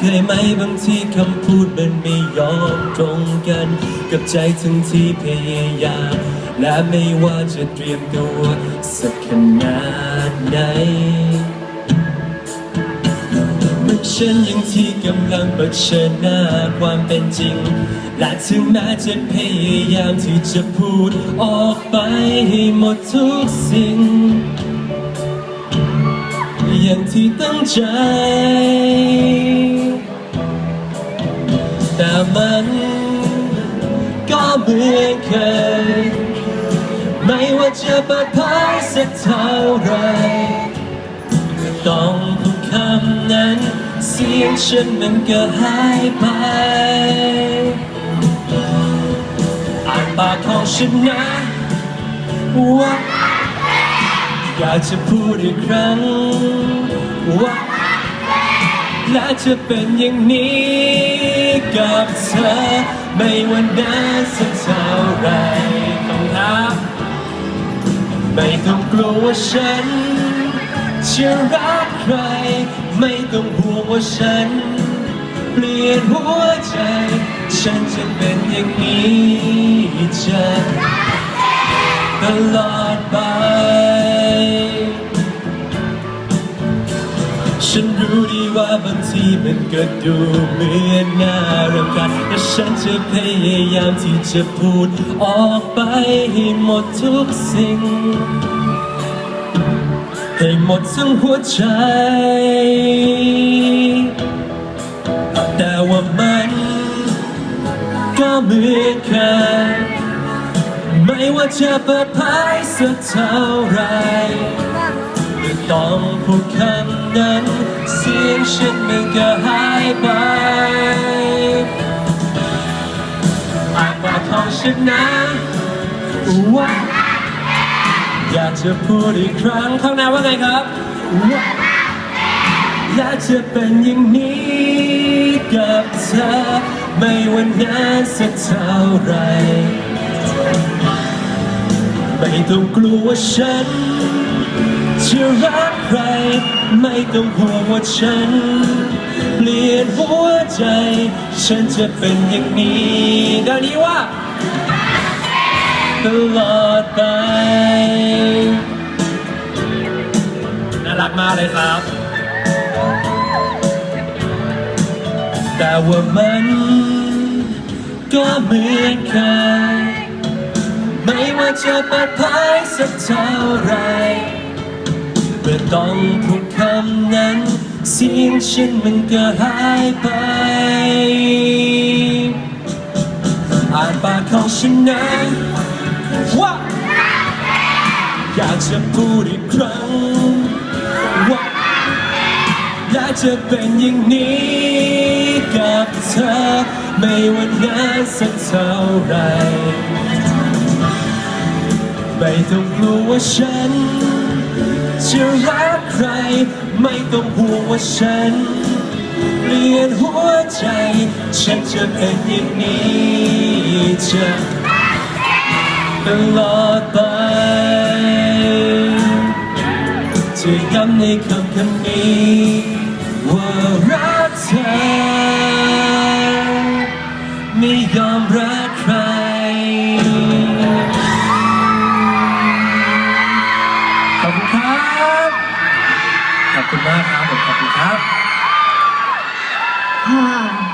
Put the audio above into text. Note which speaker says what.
Speaker 1: เคยไหมบางทีคำพูดมันไม่ยอมตรงกัน กับใจทั้งที่พยายามและไม่ว่าจะเตรียมตัวสักขนาดไหนมันฉันยังที่กำลังเผชิญหน้าความเป็นจริง และถึงแม้จะพยายามที่จะพูดออกไปให้หมดทุกสิ่ง อย่างที่ตั้งใจ แต่มันก็เหมือนเคย ไม่ว่าจะเปิดเผยสักเท่าไร ต้องพูดคำนั้น เสียงฉันมันก็หายไปอ่านปากของฉันนะว่าอยากจะพูดอีกครั้งว่า และจะเป็นอย่างนี้กับเธอ ไม่ว่านานสักเท่าไรต้องหาไม่ต้องกลัวว่าฉันจะรักใคร ไม่ต้องห่วงว่าฉัน เปลี่ยนหัวใจ ฉันจะเป็นอย่างนี้จะตลอดไป บางทีมันก็ดูเหมือนน่ารำคาญแต่ฉันจะพยายามที่จะพูดออกไปให้หมดทุกสิ่ง ให้หมดทั้งหัวใจ แต่ว่ามันก็เหมือนเคยไม่ว่าจะเปิดเผยสักเท่าไรไม่ต้องพูดคำนั้น เสียงฉันมันก็หายไปอานปากของฉันนะว่าอยากจะพูดอีกครั้งข้างหน้าว่าไงครับว่าอยากจะเป็นอย่างนี้กับเธอ ไม่ว่านานสักเท่าไร ไม่ต้องกลัวว่าฉัน จะรักใคร ไม่ต้องห่วงว่าฉัน เปลี่ยนหัวใจ ฉันจะเป็นอย่างนี้ดังนี้ว่า ตลอดไป น่ารักมากเลยครับ แต่ว่ามันก็เหมือนเคยไม่ว่าจะเปิดเผยสักเท่าไหร่ ต้องพูดคำนั้น เสียงฉันมันก็หายไปอ่านปากของฉันนะว่าอยากจะพูดอีกครั้งว่าอยากจะเป็นอย่างนี้กับเธอ ไม่ว่านานสักเท่าไรไม่ต้องกลัวว่าฉัน จะรักใคร ไม่ต้องห่วงว่าฉัน เปลี่ยนหัวใจ ฉันจะเป็นอย่างนี้จะตลอดไป จะย้ำในคำคำนี้ว่ารัก ขอบคุณมากครับผมขอบคุณครับ
Speaker 2: ค่ะ